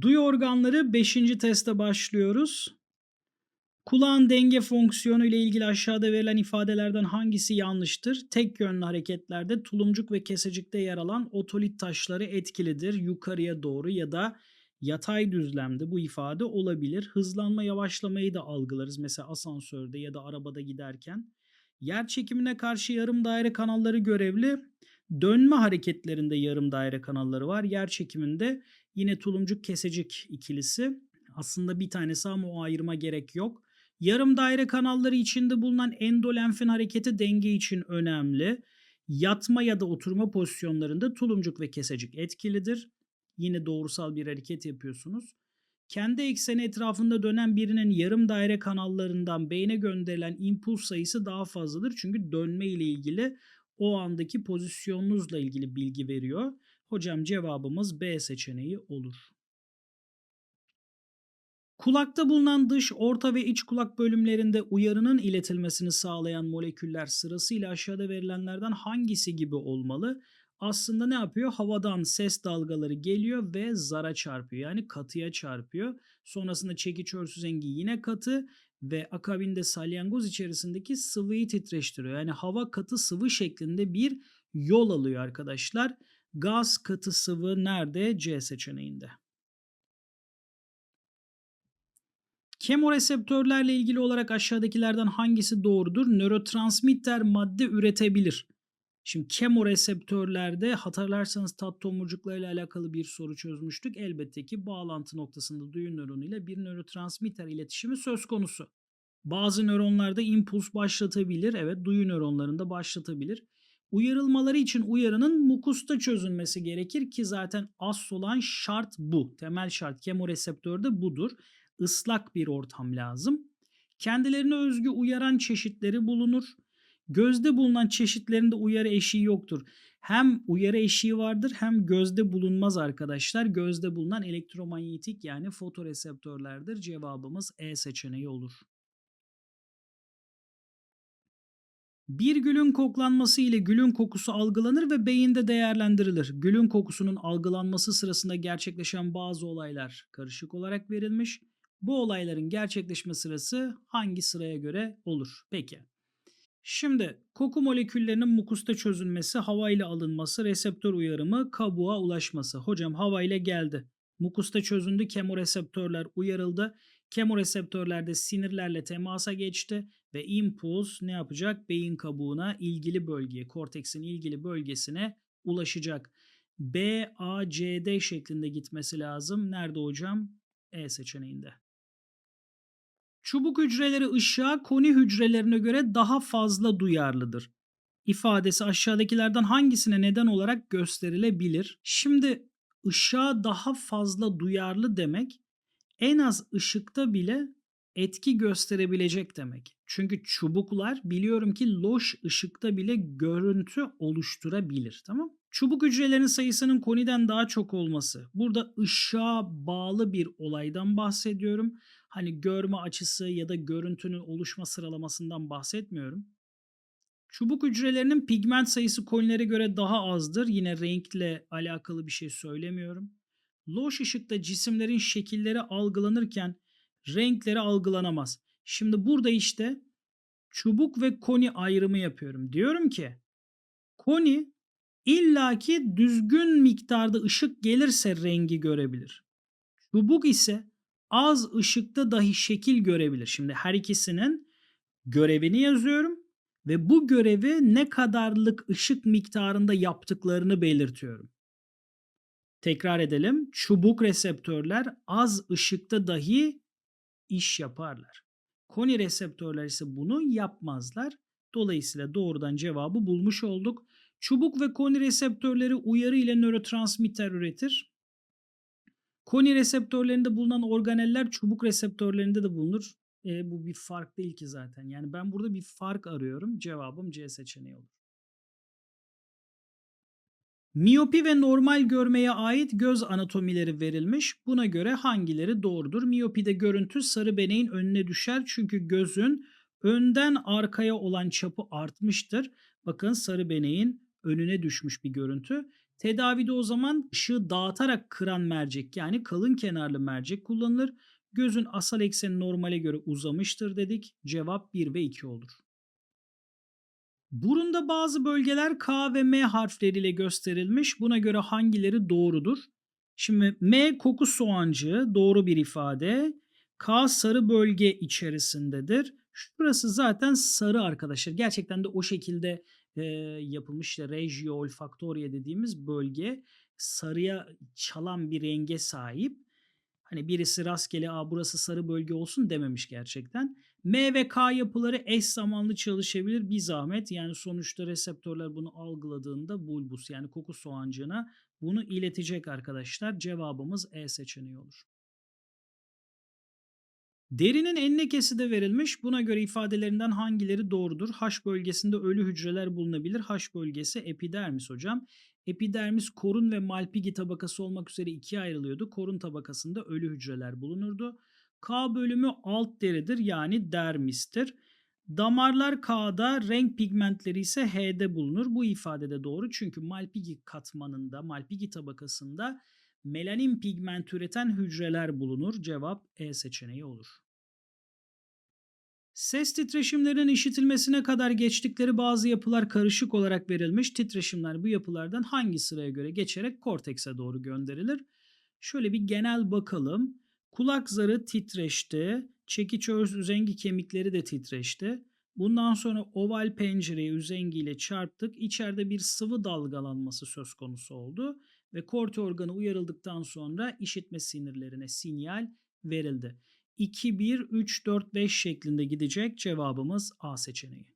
Duyu organları 5. teste başlıyoruz. Kulağın denge fonksiyonu ile ilgili aşağıda verilen ifadelerden hangisi yanlıştır? Tek yönlü hareketlerde tulumcuk ve kesecikte yer alan otolit taşları etkilidir. Yukarıya doğru ya da yatay düzlemde bu ifade olabilir. Hızlanma yavaşlamayı da algılarız. Mesela asansörde ya da arabada giderken. Yer çekimine karşı yarım daire kanalları görevli. Dönme hareketlerinde yarım daire kanalları var. Yer çekiminde yine tulumcuk kesecik ikilisi. Aslında bir tanesi ama o ayrıma gerek yok. Yarım daire kanalları içinde bulunan endolenfin hareketi denge için önemli. Yatma ya da oturma pozisyonlarında tulumcuk ve kesecik etkilidir. Yine doğrusal bir hareket yapıyorsunuz. Kendi ekseni etrafında dönen birinin yarım daire kanallarından beyne gönderilen impuls sayısı daha fazladır. Çünkü dönme ile ilgili o andaki pozisyonunuzla ilgili bilgi veriyor. Hocam cevabımız B seçeneği olur. Kulakta bulunan dış, orta ve iç kulak bölümlerinde uyarının iletilmesini sağlayan moleküller sırasıyla aşağıda verilenlerden hangisi gibi olmalı? Aslında ne yapıyor? Havadan ses dalgaları geliyor ve zara çarpıyor. Yani katıya çarpıyor. Sonrasında çekiç örsüz engi yine katı ve akabinde salyangoz içerisindeki sıvıyı titreştiriyor. Yani hava katı sıvı şeklinde bir yol alıyor arkadaşlar. Gaz katı sıvı nerede? C seçeneğinde. Kemoreseptörlerle ilgili olarak aşağıdakilerden hangisi doğrudur? Nörotransmitter madde üretebilir. Şimdi kemoreseptörlerde hatırlarsanız tat tomurcuklarıyla alakalı bir soru çözmüştük. Elbette ki bağlantı noktasında duyu nöronu ile bir nörotransmitter iletişimi söz konusu. Bazı nöronlarda impuls başlatabilir. Evet duyu nöronlarında başlatabilir. Uyarılmaları için uyarının mukusta çözülmesi gerekir ki zaten asıl olan şart bu. Temel şart kemoreseptörde budur ıslak bir ortam lazım. Kendilerine özgü uyaran çeşitleri bulunur. Gözde bulunan çeşitlerinde uyarı eşiği yoktur. Hem uyarı eşiği vardır hem gözde bulunmaz arkadaşlar. Gözde bulunan elektromanyetik yani fotoreseptörlerdir. Cevabımız E seçeneği olur. Bir gülün koklanması ile gülün kokusu algılanır ve beyinde değerlendirilir. Gülün kokusunun algılanması sırasında gerçekleşen bazı olaylar karışık olarak verilmiş. Bu olayların gerçekleşme sırası hangi sıraya göre olur? Peki. Şimdi koku moleküllerinin mukusta çözülmesi, hava ile alınması, reseptör uyarımı, kabuğa ulaşması. Hocam hava ile geldi. Mukusta çözündü, kemoreseptörler uyarıldı. Kemoreseptörlerde sinirlerle temasa geçti ve impuls ne yapacak? Beyin kabuğuna ilgili bölgeye, korteksin ilgili bölgesine ulaşacak. B, A, C, D şeklinde gitmesi lazım. Nerede hocam? E seçeneğinde. Çubuk hücreleri ışığa koni hücrelerine göre daha fazla duyarlıdır. İfadesi aşağıdakilerden hangisine neden olarak gösterilebilir? Şimdi ışığa daha fazla duyarlı demek en az ışıkta bile etki gösterebilecek demek. Çünkü çubuklar biliyorum ki loş ışıkta bile görüntü oluşturabilir. Tamam? Çubuk hücrelerin sayısının koniden daha çok olması. Burada ışığa bağlı bir olaydan bahsediyorum. Hani görme açısı ya da görüntünün oluşma sıralamasından bahsetmiyorum. Çubuk hücrelerinin pigment sayısı konilere göre daha azdır. Yine renkle alakalı bir şey söylemiyorum. Loş ışıkta cisimlerin şekilleri algılanırken renkleri algılanamaz. Şimdi burada işte çubuk ve koni ayrımı yapıyorum. Diyorum ki koni illaki düzgün miktarda ışık gelirse rengi görebilir. Çubuk ise az ışıkta dahi şekil görebilir. Şimdi her ikisinin görevini yazıyorum ve bu görevi ne kadarlık ışık miktarında yaptıklarını belirtiyorum. Tekrar edelim. Çubuk reseptörler az ışıkta dahi iş yaparlar. Koni reseptörler ise bunu yapmazlar. Dolayısıyla doğrudan cevabı bulmuş olduk. Çubuk ve koni reseptörleri uyarı ile nörotransmitter üretir. Koni reseptörlerinde bulunan organeller çubuk reseptörlerinde de bulunur. E, bu bir fark değil ki zaten. Yani ben burada bir fark arıyorum. Cevabım C seçeneği olur. Miyopi ve normal görmeye ait göz anatomileri verilmiş. Buna göre hangileri doğrudur? Miyopide görüntü sarı beneğin önüne düşer çünkü gözün önden arkaya olan çapı artmıştır. Bakın sarı beneğin önüne düşmüş bir görüntü. Tedavide o zaman ışığı dağıtarak kıran mercek yani kalın kenarlı mercek kullanılır. Gözün asal ekseni normale göre uzamıştır dedik. Cevap 1 ve 2 olur. Burunda bazı bölgeler K ve M harfleriyle gösterilmiş. Buna göre hangileri doğrudur? Şimdi M koku soğancığı doğru bir ifade. K sarı bölge içerisindedir. Şurası zaten sarı arkadaşlar. Gerçekten de o şekilde e, yapılmış regio olfaktoria dediğimiz bölge sarıya çalan bir renge sahip. Hani birisi rastgele Aa, burası sarı bölge olsun dememiş gerçekten. M ve K yapıları eş zamanlı çalışabilir bir zahmet. Yani sonuçta reseptörler bunu algıladığında bulbus yani koku soğancığına bunu iletecek arkadaşlar. Cevabımız E seçeneği olur. Derinin enlekesi de verilmiş. Buna göre ifadelerinden hangileri doğrudur? H bölgesinde ölü hücreler bulunabilir. H bölgesi epidermis hocam. Epidermis korun ve Malpighi tabakası olmak üzere ikiye ayrılıyordu. Korun tabakasında ölü hücreler bulunurdu. K bölümü alt deridir yani dermistir. Damarlar K'da, renk pigmentleri ise H'de bulunur. Bu ifade de doğru çünkü Malpighi katmanında, Malpighi tabakasında melanin pigment üreten hücreler bulunur. Cevap E seçeneği olur. Ses titreşimlerinin işitilmesine kadar geçtikleri bazı yapılar karışık olarak verilmiş. Titreşimler bu yapılardan hangi sıraya göre geçerek kortekse doğru gönderilir? Şöyle bir genel bakalım. Kulak zarı titreşti. Çekiç öz üzengi kemikleri de titreşti. Bundan sonra oval pencereyi üzengiyle çarptık. İçeride bir sıvı dalgalanması söz konusu oldu ve korte organı uyarıldıktan sonra işitme sinirlerine sinyal verildi. 2 1 3 4 5 şeklinde gidecek cevabımız A seçeneği.